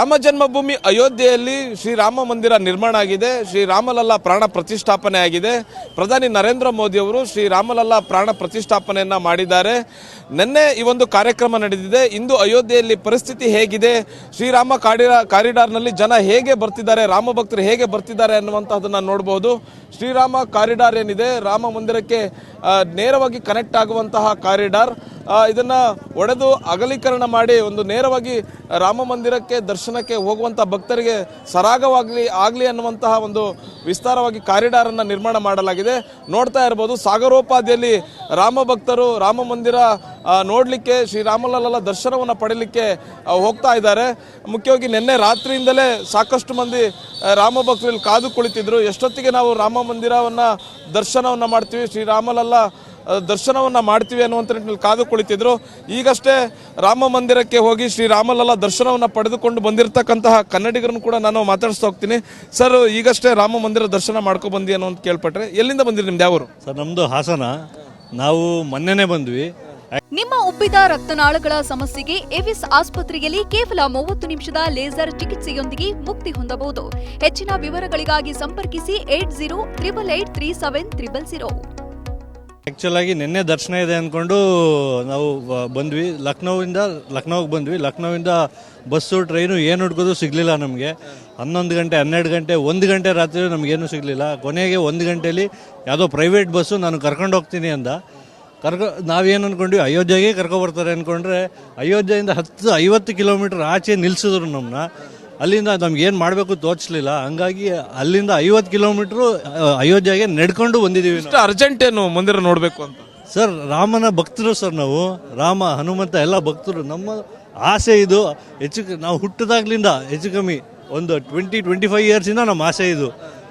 ರಾಮ ಜನ್ಮಭೂಮಿ ಅಯೋಧ್ಯೆಯಲ್ಲಿ ಶ್ರೀರಾಮ ಮಂದಿರ ನಿರ್ಮಾಣ ಆಗಿದೆ. ಶ್ರೀರಾಮಲಲ್ಲ ಪ್ರಾಣ ಪ್ರತಿಷ್ಠಾಪನೆ ಆಗಿದೆ. ಪ್ರಧಾನಿ ನರೇಂದ್ರ ಮೋದಿ ಅವರು ಶ್ರೀರಾಮಲಲ್ಲ ಪ್ರಾಣ ಪ್ರತಿಷ್ಠಾಪನೆಯನ್ನ ಮಾಡಿದ್ದಾರೆ. ನಿನ್ನೆ ಈ ಒಂದು ಕಾರ್ಯಕ್ರಮ ನಡೆದಿದೆ. ಇಂದು ಅಯೋಧ್ಯೆಯಲ್ಲಿ ಪರಿಸ್ಥಿತಿ ಹೇಗಿದೆ? ಶ್ರೀರಾಮ ಕಾರಿಡ ಕಾರಿಡಾರ್ನಲ್ಲಿ ಜನ ಹೇಗೆ ಬರ್ತಿದ್ದಾರೆ? ರಾಮ ಭಕ್ತರು ಹೇಗೆ ಬರ್ತಿದ್ದಾರೆ ಅನ್ನುವಂತಹದನ್ನ ನೋಡಬಹುದು ಶ್ರೀರಾಮ ಕಾರಿಡಾರ್ ಏನಿದೆ? ರಾಮ ಮಂದಿರಕ್ಕೆ ನೇರವಾಗಿ ಕನೆಕ್ಟ್ ಆಗುವಂತಹ ಕಾರಿಡಾರ್. ಇದನ್ನ ಒಡೆದು ಅಗಲೀಕರಣ ಮಾಡಿ ಒಂದು ನೇರವಾಗಿ ರಾಮ ಮಂದಿರಕ್ಕೆ ದರ್ಶನಕ್ಕೆ ಹೋಗುವಂತಹ ಭಕ್ತರಿಗೆ ಸರಾಗವಾಗಲಿ, ಆಗಲಿ ಅನ್ನುವಂತಹ ಒಂದು ವಿಸ್ತಾರವಾಗಿ ಕಾರಿಡಾರ್ ಅನ್ನ ನಿರ್ಮಾಣ ಮಾಡಲಾಗಿದೆ. ನೋಡ್ತಾ ಇರಬಹುದು ಸಾಗರೋಪಾದಿಯಲ್ಲಿ ರಾಮ ಭಕ್ತರು, ರಾಮ ಮಂದಿರ ನೋಡಲಿಕ್ಕೆ ಶ್ರೀರಾಮಲಲ್ಲ ದರ್ಶನವನ್ನು ಪಡೀಲಿಕ್ಕೆ ಹೋಗ್ತಾ ಇದ್ದಾರೆ. ಮುಖ್ಯವಾಗಿ ನಿನ್ನೆ ರಾತ್ರಿಯಿಂದಲೇ ಸಾಕಷ್ಟು ಮಂದಿ ರಾಮ ಭಕ್ತರಲ್ಲಿ ಕಾದು ಕುಳಿತಿದ್ರು. ಎಷ್ಟೊತ್ತಿಗೆ ನಾವು ರಾಮ ಮಂದಿರವನ್ನು ದರ್ಶನವನ್ನ ಮಾಡ್ತೀವಿ? ಶ್ರೀರಾಮಲಲ್ಲ ದರ್ಶನವನ್ನ ಮಾಡ್ತೀವಿ ಅನ್ನುವಂಥ ನಿಟ್ಟಿನಲ್ಲಿ ಕಾದು ಕುಳಿತಿದ್ರು. ಈಗಷ್ಟೇ ರಾಮ ಮಂದಿರಕ್ಕೆ ಹೋಗಿ ಶ್ರೀ ರಾಮಲಲ್ಲ ದರ್ಶನವನ್ನು ಪಡೆದುಕೊಂಡು ಬಂದಿರತಕ್ಕಂತಹ ಕನ್ನಡಿಗರನ್ನು ಕೂಡ ನಾನು ಮಾತಾಡಿಸ್ತಾ ಹೋಗ್ತೀನಿ. ಸರ್ ಈಗಷ್ಟೇ ರಾಮ ಮಂದಿರ ದರ್ಶನ ಮಾಡ್ಕೊ ಬಂದಿ ಅನ್ನೋ ಅಂತ ಕೇಳ್ಪಟ್ರೆ ಎಲ್ಲಿಂದ ಬಂದಿರಿ ನಿಮ್ದು? ಯಾವರು? ಸರ್ ನಮ್ಮದು ಹಾಸನ. ನಾವು ಮೊನ್ನೆನೇ ಬಂದ್ವಿ. ನಿಮ್ಮ ಉಬ್ಬಿದ ರಕ್ತನಾಳಗಳ ಸಮಸ್ಯೆಗೆ ಎವಿಸ್ ಆಸ್ಪತ್ರೆಯಲ್ಲಿ ಕೇವಲ ಮೂವತ್ತು ನಿಮಿಷದ ಲೇಸರ್ ಚಿಕಿತ್ಸೆಯೊಂದಿಗೆ ಮುಕ್ತಿ ಹೊಂದಬಹುದು. ಹೆಚ್ಚಿನ ವಿವರಗಳಿಗಾಗಿ ಸಂಪರ್ಕಿಸಿ eight zero triple eight three seven triple zero. Actual ಆಗಿ ನಿನ್ನೆ ದರ್ಶನ ಇದೆ ಅಂದ್ಕೊಂಡು ನಾವು ಬಂದ್ವಿ. ಲಕ್ನೋವಿಂದ, ಲಕ್ನೋಗೆ ಬಂದ್ವಿ. ಲಕ್ನೋವಿಂದ ಬಸ್ಸು ಟ್ರೈನು ಏನು ಹುಡ್ಕೋದು ಸಿಗಲಿಲ್ಲ ನಮಗೆ. ಹನ್ನೊಂದು ಗಂಟೆ, ಹನ್ನೆರಡು ಗಂಟೆ, ಒಂದು ಗಂಟೆ ರಾತ್ರಿ ನಮಗೇನು ಸಿಗಲಿಲ್ಲ. ಕೊನೆಗೆ ಒಂದು ಗಂಟೆಲಿ ಯಾವುದೋ ಪ್ರೈವೇಟ್ ಬಸ್ಸು ನಾನು ಕರ್ಕೊಂಡು ಹೋಗ್ತೀನಿ ಅಂದ. ಕರ್ಕೊ, ನಾವೇನು ಅಂದ್ಕೊಂಡ್ವಿ ಅಯೋಧ್ಯೆಗೆ ಕರ್ಕೊಬರ್ತಾರೆ ಅಂದ್ಕೊಂಡ್ರೆ ಅಯೋಧ್ಯೆಯಿಂದ ಹತ್ತು, ಐವತ್ತು ಕಿಲೋಮೀಟ್ರ್ ಆಚೆ ನಿಲ್ಲಿಸಿದ್ರು ನಮ್ಮನ್ನ ಅಲ್ಲಿಂದ ನಮ್ಗೆ ಏನು ಮಾಡಬೇಕು ತೋಚಲಿಲ್ಲ ಹಂಗಾಗಿ ಅಲ್ಲಿಂದ ಐವತ್ತು ಕಿಲೋಮೀಟ್ರು ಅಯೋಧ್ಯೆಗೆ ನಡ್ಕೊಂಡು ಬಂದಿದ್ದೀವಿ ನಾವು. ಇಷ್ಟು ಅರ್ಜೆಂಟ್ ಏನು ಮಂದಿರ ನೋಡಬೇಕು ಅಂತ? ಸರ್ ರಾಮನ ಭಕ್ತರು ಸರ್ ನಾವು. ರಾಮ ಹನುಮಂತ ಎಲ್ಲ ಭಕ್ತರು. ನಮ್ಮ ಆಸೆ ಇದು. ಹೆಚ್ಚು ಕ- ನಾವು ಹುಟ್ಟಿದಾಗ್ಲಿಂದ ಹೆಚ್ಚು ಕಮ್ಮಿ ಒಂದು ಟ್ವೆಂಟಿ ಟ್ವೆಂಟಿ ಫೈವ್ ಇಯರ್ಸಿಂದ ನಮ್ಮ ಆಸೆ ಇದು.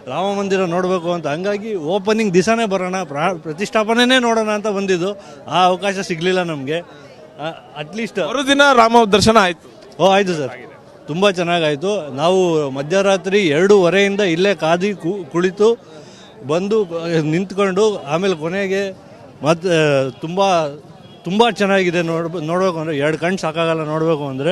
ರಾಮ ಮಂದಿರ ನೋಡಬೇಕು ಅಂತ. ಹಂಗಾಗಿ ಓಪನಿಂಗ್ ದಿಸಾನೇ ಬರೋಣ ಪ್ರಾ ಪ್ರತಿಷ್ಠಾಪನೆನೇ ನೋಡೋಣ ಅಂತ ಬಂದಿದ್ದು. ಆ ಅವಕಾಶ ಸಿಗಲಿಲ್ಲ ನಮಗೆ. ಅಟ್ಲೀಸ್ಟ್ ಮರುದಿನ ರಾಮ ದರ್ಶನ ಆಯ್ತು. ಓ ಆಯಿತು ಸರ್. ತುಂಬ ಚೆನ್ನಾಗಾಯಿತು. ನಾವು ಮಧ್ಯರಾತ್ರಿ ಎರಡೂವರೆಯಿಂದ ಇಲ್ಲೇ ಕಾದಿ ಕುಳಿತು ಬಂದು ನಿಂತ್ಕೊಂಡು ಆಮೇಲೆ ಕೊನೆಗೆ ಮತ್ತೆ ತುಂಬ ತುಂಬ ಚೆನ್ನಾಗಿದೆ ನೋಡ್ಬ, ನೋಡಬೇಕು ಅಂದರೆ ಎರಡು ಕಣ್ಣು ಸಾಕಾಗಲ್ಲ ನೋಡಬೇಕು ಅಂದರೆ.